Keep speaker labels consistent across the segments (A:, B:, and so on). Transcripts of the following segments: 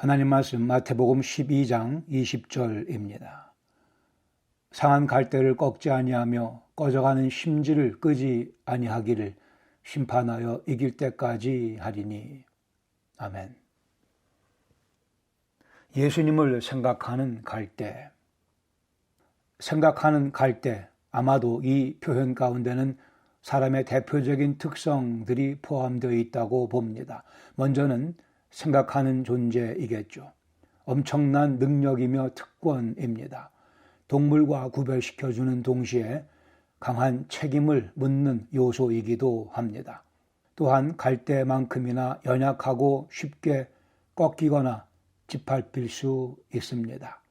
A: 하나님 말씀 마태복음 12장 20절입니다. 상한 갈대를 꺾지 아니하며 꺼져가는 심지를 끄지 아니하기를 심판하여 이길 때까지 하리니 아멘. 예수님을 생각하는 갈대 생각하는 갈대 아마도 이 표현 가운데는 사람의 대표적인 특성들이 포함되어 있다고 봅니다. 먼저는 생각하는 존재이겠죠. 엄청난 능력이며 특권입니다. 동물과 구별시켜주는 동시에 강한 책임을 묻는 요소이기도 합니다. 또한 갈대만큼이나 연약하고 쉽게 꺾이거나 짓밟힐 수 있습니다.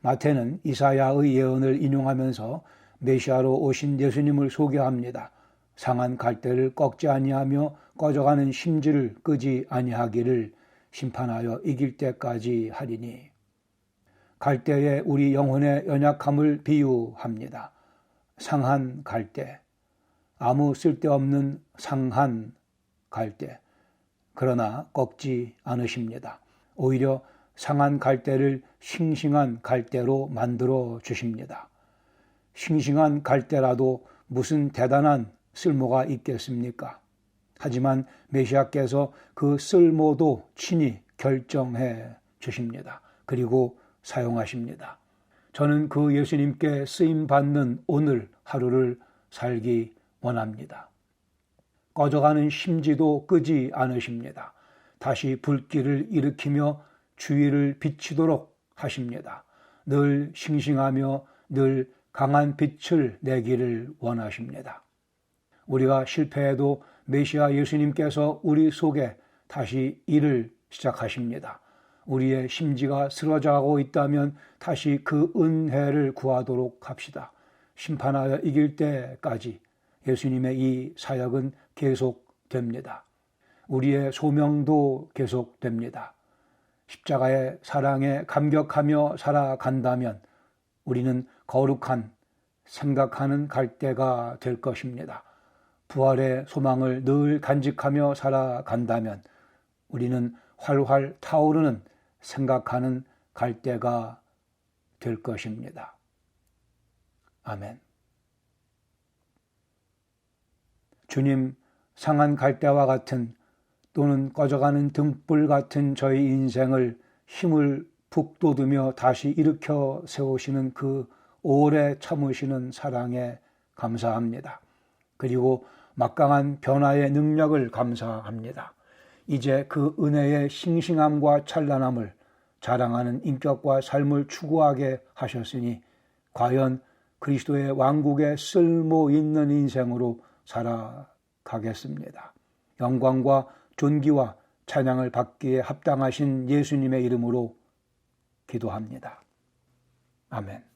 A: 마태는 이사야의 예언을 인용하면서 메시아로 오신 예수님을 소개합니다. 상한 갈대를 꺾지 아니하며 꺼져가는 심지를 끄지 아니하기를 심판하여 이길 때까지 하리니 갈대에 우리 영혼의 연약함을 비유합니다. 상한 갈대 아무 쓸데없는 상한 갈대 그러나 꺾지 않으십니다. 오히려 상한 갈대를 싱싱한 갈대로 만들어 주십니다. 싱싱한 갈대라도 무슨 대단한 쓸모가 있겠습니까? 하지만 메시아께서 그 쓸모도 친히 결정해 주십니다. 그리고 사용하십니다. 저는 그 예수님께 쓰임 받는 오늘 하루를 살기 원합니다. 꺼져가는 심지도 끄지 않으십니다. 다시 불길을 일으키며 주위를 비치도록 하십니다. 늘 싱싱하며 늘 강한 빛을 내기를 원하십니다. 우리가 실패해도 메시아 예수님께서 우리 속에 다시 일을 시작하십니다. 우리의 심지가 쓰러져 가고 있다면 다시 그 은혜를 구하도록 합시다. 심판하여 이길 때까지 예수님의 이 사역은 계속됩니다. 우리의 소명도 계속됩니다. 십자가의 사랑에 감격하며 살아간다면 우리는 거룩한 생각하는 갈대가 될 것입니다. 부활의 소망을 늘 간직하며 살아간다면 우리는 활활 타오르는 생각하는 갈대가 될 것입니다. 아멘. 주님, 상한 갈대와 같은 또는 꺼져가는 등불 같은 저희 인생을 힘을 북돋우며 다시 일으켜 세우시는 그 오래 참으시는 사랑에 감사합니다. 그리고 막강한 변화의 능력을 감사합니다. 이제 그 은혜의 싱싱함과 찬란함을 자랑하는 인격과 삶을 추구하게 하셨으니 과연 그리스도의 왕국에 쓸모 있는 인생으로 살아가겠습니다. 영광과 존귀와 찬양을 받기에 합당하신 예수님의 이름으로 기도합니다. 아멘.